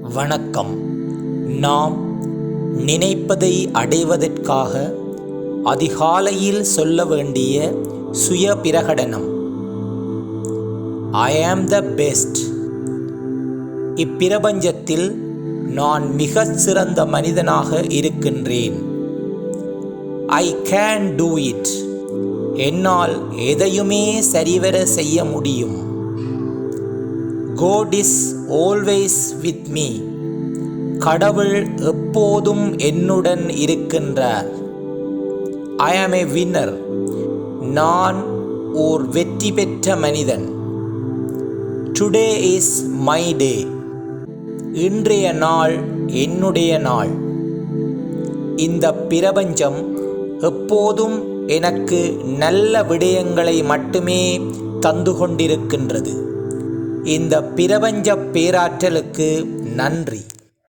வணக்கம். நாம் நினைப்பதை அடைவதற்காக அதிகாலையில் சொல்ல வேண்டிய சுய பிரகடனம். ஐ ஆம் த பெஸ்ட் இப்பிரபஞ்சத்தில் நான் மிகச் சிறந்த மனிதனாக இருக்கின்றேன். ஐ கேன் டூ இட் என்னால் எதையுமே சரிவர செய்ய முடியும். God is always with me கடவுள் எப்போதும் என்னுடன் இருக்கின்றார். ஐ ஆம் ஏ வின்னர் நான் ஓர் வெற்றி பெற்ற மனிதன். டுடே இஸ் மை டே இன்றைய நாள் என்னுடைய நாள். இந்த பிரபஞ்சம் எப்போதும் எனக்கு நல்ல விடயங்களை மட்டுமே தந்து கொண்டிருக்கின்றது. இந்த பிரபஞ்ச பேராற்றலுக்கு நன்றி.